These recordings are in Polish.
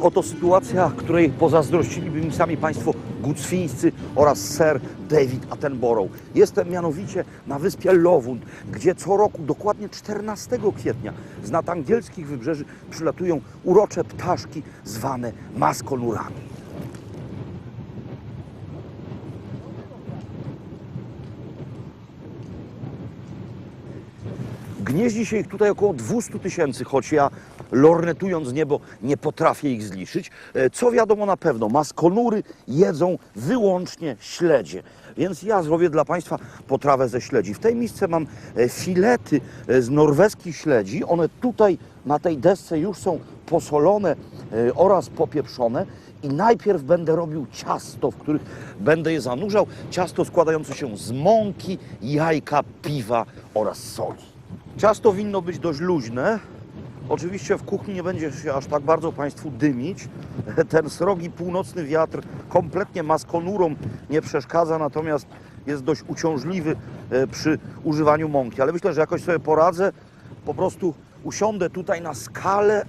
Oto sytuacja, której pozazdrościliby mi sami Państwo gucwińscy oraz Sir David Attenborough. Jestem mianowicie na wyspie Lowund, gdzie co roku, dokładnie 14 kwietnia, z nad angielskich wybrzeży przylatują urocze ptaszki zwane maskonurami. Gnieździ się ich tutaj około 200 tysięcy, choć ja lornetując niebo nie potrafię ich zliczyć. E, Co wiadomo na pewno, maskonury jedzą wyłącznie śledzie. Więc ja zrobię dla Państwa potrawę ze śledzi. W tej misce mam e, filety e, z norweskich śledzi. One tutaj na tej desce już są posolone oraz popieprzone. I najpierw będę robił ciasto, w których będę je zanurzał. Ciasto składające się z mąki, jajka, piwa oraz soli. Ciasto winno być dość luźne. Oczywiście w kuchni nie będzie się aż tak bardzo Państwu dymić. Ten srogi północny wiatr kompletnie maskonurom nie przeszkadza, natomiast jest dość uciążliwy e, przy używaniu mąki. Ale myślę, że jakoś sobie poradzę. Po prostu usiądę tutaj na skalę,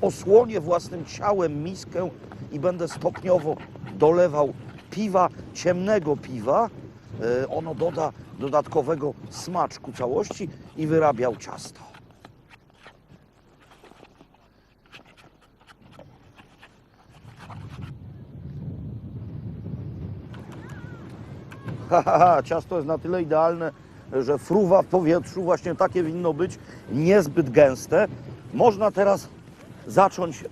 osłonię własnym ciałem miskę i będę stopniowo dolewał piwa, ciemnego piwa. E, Ono doda dodatkowego smaczku całości i wyrabiał ciasto. Ha, ha, ha, ciasto jest na tyle idealne, że fruwa w powietrzu, właśnie takie winno być, niezbyt gęste. Można teraz zacząć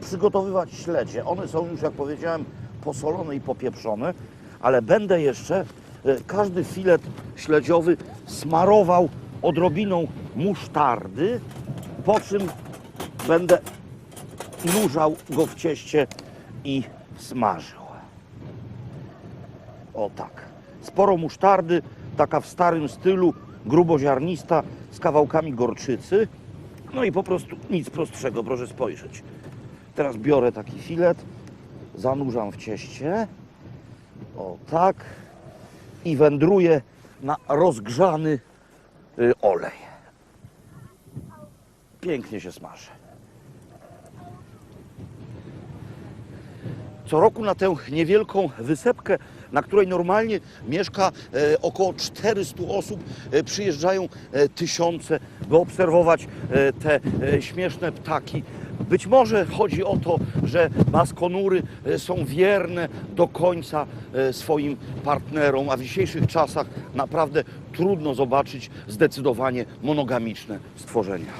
przygotowywać śledzie. One są już, jak powiedziałem, posolone i popieprzone, ale będę jeszcze e, każdy filet śledziowy smarował odrobiną musztardy, po czym będę nurzał go w cieście i smażył. O tak. Sporo musztardy, taka w starym stylu, gruboziarnista, z kawałkami gorczycy. No i po prostu nic prostszego, proszę spojrzeć. Teraz biorę taki filet, zanurzam w cieście. O tak. I wędruję na rozgrzany y, olej. Pięknie się smaży. Co roku na tę niewielką wysepkę, na której normalnie mieszka e, około 400 osób, e, przyjeżdżają e, tysiące, by obserwować te śmieszne ptaki. Być może chodzi o to, że maskonury są wierne do końca swoim partnerom, a w dzisiejszych czasach naprawdę trudno zobaczyć zdecydowanie monogamiczne stworzenia.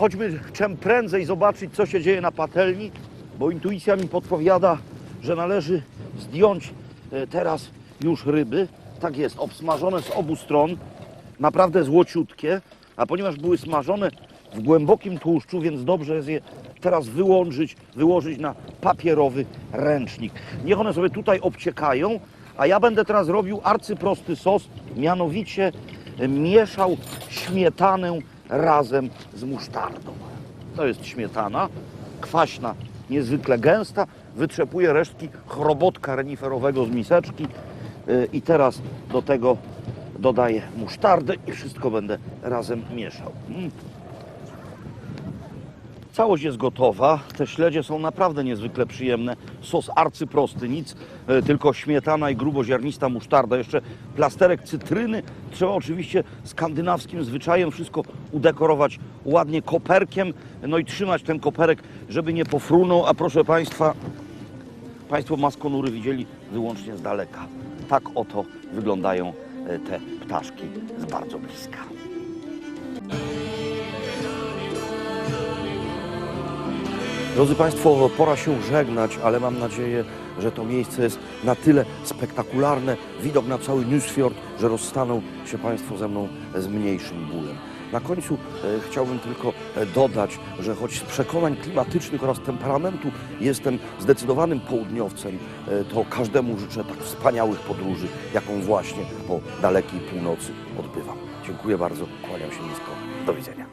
Chodźmy czym prędzej zobaczyć, co się dzieje na patelni, bo intuicja mi podpowiada, że należy zdjąć e, teraz już ryby. Tak jest, obsmażone z obu stron, naprawdę złociutkie, a ponieważ były smażone w głębokim tłuszczu, więc dobrze jest je teraz wyłączyć, wyłożyć na papierowy ręcznik. Niech one sobie tutaj obciekają, a ja będę teraz robił arcyprosty sos, mianowicie mieszał śmietanę razem z musztardą. To jest śmietana, kwaśna, niezwykle gęsta. Wytrzepuję resztki chrobotka reniferowego z miseczki yy, i teraz do tego dodaję musztardę i wszystko będę razem mieszał. Całość jest gotowa. Te śledzie są naprawdę niezwykle przyjemne. Sos arcyprosty, nic, e, tylko śmietana i gruboziarnista musztarda. Jeszcze plasterek cytryny. Trzeba oczywiście skandynawskim zwyczajem wszystko udekorować ładnie koperkiem. No i trzymać ten koperek, żeby nie pofrunął. A proszę Państwa, Państwo maskonury widzieli wyłącznie z daleka. Tak oto wyglądają e, te ptaszki z bardzo bliska. Drodzy Państwo, pora się żegnać, ale mam nadzieję, że to miejsce jest na tyle spektakularne, widok na cały Newsfjord, że rozstaną się Państwo ze mną z mniejszym bólem. Na końcu e, chciałbym tylko e, dodać, że choć z przekonań klimatycznych oraz temperamentu jestem zdecydowanym południowcem, e, to każdemu życzę tak wspaniałych podróży, jaką właśnie po dalekiej północy odbywam. Dziękuję bardzo, kłaniam się nisko. Do widzenia.